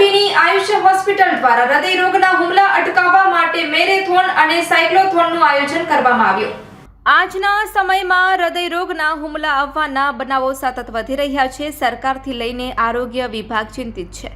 મોરબીની આયુષ્ય હોસ્પિટલ દ્વારા હૃદય રોગના હુમલા અટકાવવા માટે મેરેથોન અને સાયક્લોથોનનું આયોજન કરવામાં આવ્યું. આજના સમયમાં હૃદયરોગના હુમલા આવવાના બનાવો સતત વધી રહ્યા છે. સરકારથી લઈને આરોગ્ય વિભાગ ચિંતિત છે.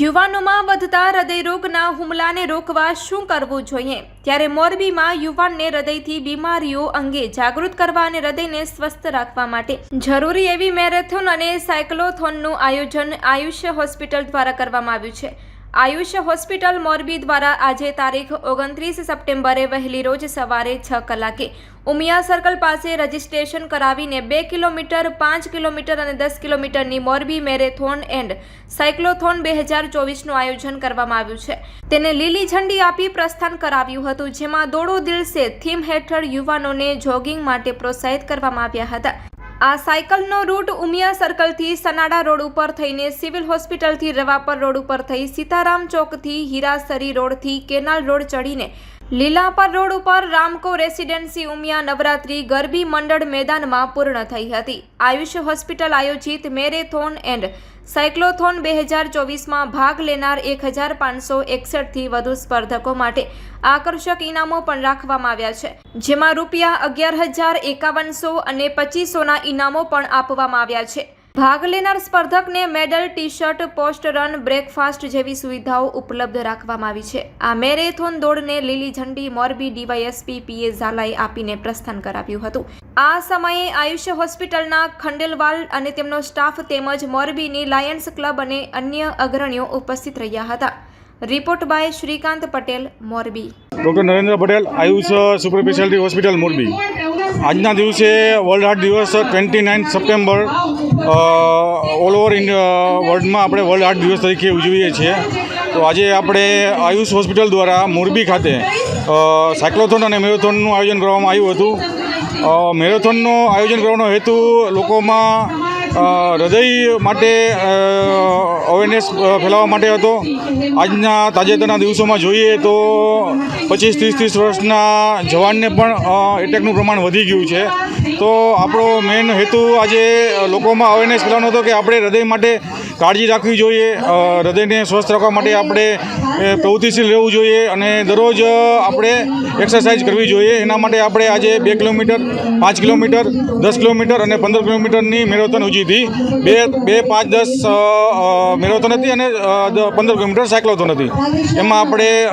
યુવાનોમાં વધતા હૃદયરોગના હુમલાને રોકવા શું કરવું જોઈએ? ત્યારે મોરબીમાં યુવાનને હૃદયથી બીમારીઓ અંગે જાગૃત કરવા અને હૃદયને સ્વસ્થ રાખવા માટે જરૂરી એવી મેરેથોન અને સાયક્લોથોનનું આયોજન આયુષ્ય હોસ્પિટલ દ્વારા કરવામાં આવ્યું છે. આયુષ્ય હોસ્પિટલ મોરબી દ્વારા આજે તારીખ ઓગણત્રીસ સપ્ટેમ્બરે વહેલી રોજ સવારે છ કલાકે ઉમિયા સર્કલ પાસે રજીસ્ટ્રેશન કરાવીને બે કિલોમીટર, પાંચ કિલોમીટર અને દસ કિલોમીટરની મોરબી મેરેથોન એન્ડ સાયક્લોથોન બે હજાર ચોવીસનું આયોજન કરવામાં આવ્યું છે. તેને લીલી ઝંડી આપી પ્રસ્થાન કરાવ્યું હતું, જેમાં દોડો દિલસે થીમ હેઠળ યુવાનોને જોગિંગ માટે પ્રોત્સાહિત કરવામાં આવ્યા હતા. આ સાયકલનો રૂટ ઉમિયા સર્કલથી સનાડા રોડ ઉપર થઈને સિવિલ હોસ્પિટલથી રવાપર રોડ ઉપર થઈ સીતારામ ચોકથી હીરાસરી રોડથી કેનાલ રોડ ચડીને લીલાપર રોડ ઉપર રામકો રેસિડેન્સી ઉમિયા નવરાત્રી ગરબી મંડળ મેદાનમાં પૂર્ણ થઈ હતી. આયુષ્ય હોસ્પિટલ આયોજિત મેરેથોન એન્ડ સાયક્લોથોન બે હજાર ચોવીસમાં ભાગ લેનાર એક હજાર પાંચસો એકસઠથી વધુ સ્પર્ધકો માટે આકર્ષક ઇનામો પણ રાખવામાં આવ્યા છે. જેમાં રૂપિયા અગિયાર હજાર એકાવનસો અને પચીસોના ઇનામો પણ આપવામાં આવ્યા છે. ભાગ લેનાર સ્પર્ધકને medal T shirt post run, breakfast જેવી સુવિધાઓ ઉપલબ્ધ રાખવામાં આવી છે. આ મેરેથોન દોડને લીલી ઝંડી મોરબી ડીવાયએસપી પીએ ઝાલાએ આપીને પ્રસ્થાન કરાવ્યું હતું. આ સમયે આયુષ્ય હોસ્પિટલના ખંડેલવાલ અને તેમનો સ્ટાફ તેમજ મોરબીની લાયન્સ ક્લબ અને અન્ય અગ્રણીઓ ઉપસ્થિત રહ્યા હતા. Report by Shrikant Patel, Morbi. Doctor Narendra Patel Ayush super speciality hospital Morbi. આજના દિવસે વર્લ્ડ હાર્ટ દિવસ twenty nine September all over India વર્લ્ડમાં આપણે વર્લ્ડ હાર્ટ દિવસ તરીકે ઉજવીએ છીએ. તો આજે આપણે આયુષ હોસ્પિટલ દ્વારા મોરબી ખાતે સાયક્લોથોન અને મેરેથોનનું આયોજન કરવામાં આવ્યું હતું. મેરેથોનનું આયોજન કરવાનો હેતુ લોકોમાં હૃદય માટે અવેરનેસ ફેલાવવા માટે હતો. આજના તાજેતરના દિવસોમાં જોઈએ તો પચીસ ત્રીસ ત્રીસ વર્ષના જવાનને પણ એટેકનું પ્રમાણ વધી ગયું છે. તો આપણો મેઇન હેતુ આજે લોકોમાં અવેરનેસ ફેલાવવાનો હતો કે આપણે હૃદય માટે કાળજી રાખવી જોઈએ. હૃદયને સ્વસ્થ રાખવા માટે આપણે પ્રવૃત્તિશીલ રહેવું જોઈએ અને દરરોજ આપણે એક્સરસાઇઝ કરવી જોઈએ. એના માટે આપણે આજે બે કિલોમીટર, પાંચ કિલોમીટર, દસ કિલોમીટર અને પંદર કિલોમીટરની મેરેથોન ઉજી હતી. બે બે, પાંચ, દસ અ, મેરેથોન અને પંદર કિલોમીટર સાયક્લોથોન નથી. એમાં આપણે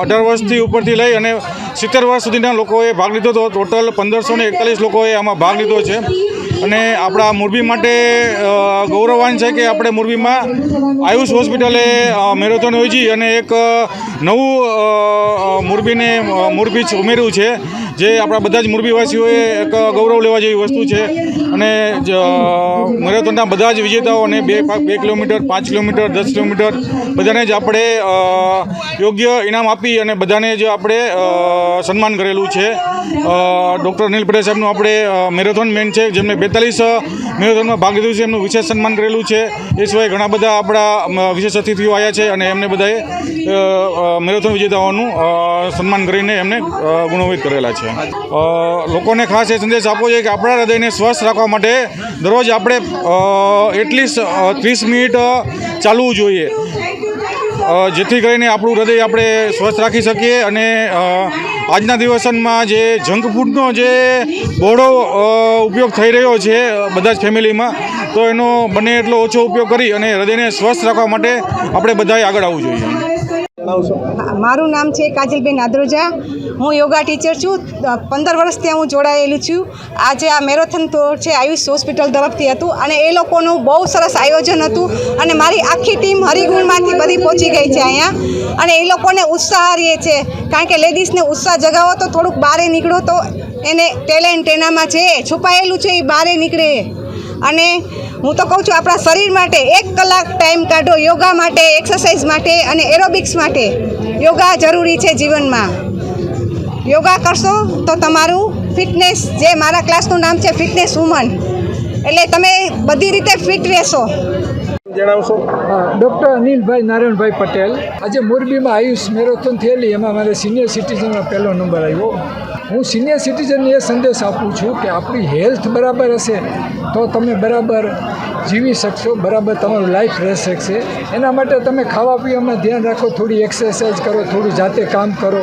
અઢાર વર્ષથી ઉપરથી લઈ અને સિત્તેર વર્ષ સુધીના લોકોએ ભાગ લીધો હતો. ટોટલ પંદરસો ને એકતાલીસ લોકોએ આમાં ભાગ લીધો છે. અને આપણા મોરબી માટે ગૌરવાન છે કે આપણે મોરબીમાં આયુષ હોસ્પિટલે મેરેથોન યોજી અને એક નવું મોરબીને મોરબી ઉમેર્યું છે, જે આપણા બધા જ મોરબીવાસીઓએ એક ગૌરવ લેવા જેવી વસ્તુ છે. અને મેરેથોનના બધા જ વિજેતાઓને બે બે કિલોમીટર, પાંચ કિલોમીટર, દસ કિલોમીટર, બધાને જ આપણે યોગ્ય ઇનામ આપી અને બધાને જ આપણે સન્માન કરેલું છે. ડૉક્ટર અનિલ પટેલ સાહેબનું આપણે મેરેથોન મેન છે, જેમને બેતાલીસ મેરેથોનમાં ભાગ લીધું છે, એમનું વિશેષ સન્માન કરેલું છે. એ સિવાય ઘણા બધા આપણા વિશેષ અતિથિઓ આવ્યા છે અને એમને બધાએ મેરેથોન વિજેતાઓનું સન્માન કરીને એમને ગુણોવિત કરેલા છે. લોકોને ખાસ એ સંદેશ આપવો જોઈએ કે આપણા હૃદયને સ્વસ્થ રાખવા માટે દરરોજ આપણે એટલીસ્ટ ત્રીસ મિનિટ ચાલવું જોઈએ. જેથી કરીને આપણું હૃદય આપણે સ્વસ્થ રાખી શકીએ અને આજના દિવસમાં જે જંક ફૂડનો જે બહોળો ઉપયોગ થઈ રહ્યો છે બધા જ ફેમિલીમાં, તો એનો બને એટલો ઓછો ઉપયોગ કરી અને હૃદયને સ્વસ્થ રાખવા માટે આપણે બધાએ આગળ આવવું જોઈએ. મારું નામ છે કાજલબેન આદ્રોજા હું યોગા ટીચર છું. પંદર વર્ષથી હું જોડાયેલી છું. આજે આ મેરેથોન તો છે આયુષ હોસ્પિટલ તરફથી હતું અને એ લોકોનું બહુ સરસ આયોજન હતું અને મારી આખી ટીમ હરિગુણમાંથી બધી પહોંચી ગઈ છે અહીંયા. અને એ લોકોને ઉત્સાહ રહે છે. કારણ કે લેડીઝને ઉત્સાહ જગાવો તો થોડુંક બહારે નીકળો તો એને ટેલેન્ટ એનામાં છે. છુપાયેલું છે એ બહારે નીકળે. અને હું તો કહું છું, આપણા શરીર માટે એક કલાક ટાઈમ કાઢો, યોગા માટે એક્સરસાઇઝ માટે અને એરોબિક્સ માટે. યોગા જરૂરી છે જીવનમાં. યોગા કરશો તો તમારું ફિટનેસ જે મારા ક્લાસનું નામ છે ફિટનેસ વુમન એટલે તમે બધી રીતે ફિટ રહેશો. જણાવશો? ડૉક્ટર અનિલભાઈ નારાયણભાઈ પટેલ. આજે મોરબીમાં આયુષ મેરેથોન થયેલી, એમાં મારે સિનિયર સિટીઝનનો પહેલો નંબર આવ્યો. હું સિનિયર સિટીઝનને એ સંદેશ આપું છું કે આપણી હેલ્થ બરાબર હશે, તો તમે બરાબર જીવી શકશો, બરાબર તમારું લાઈફ રહી શકશે. એના માટે તમે ખાવા પીવામાં ધ્યાન રાખો, થોડી એક્સરસાઇઝ કરો, થોડું જાતે કામ કરો.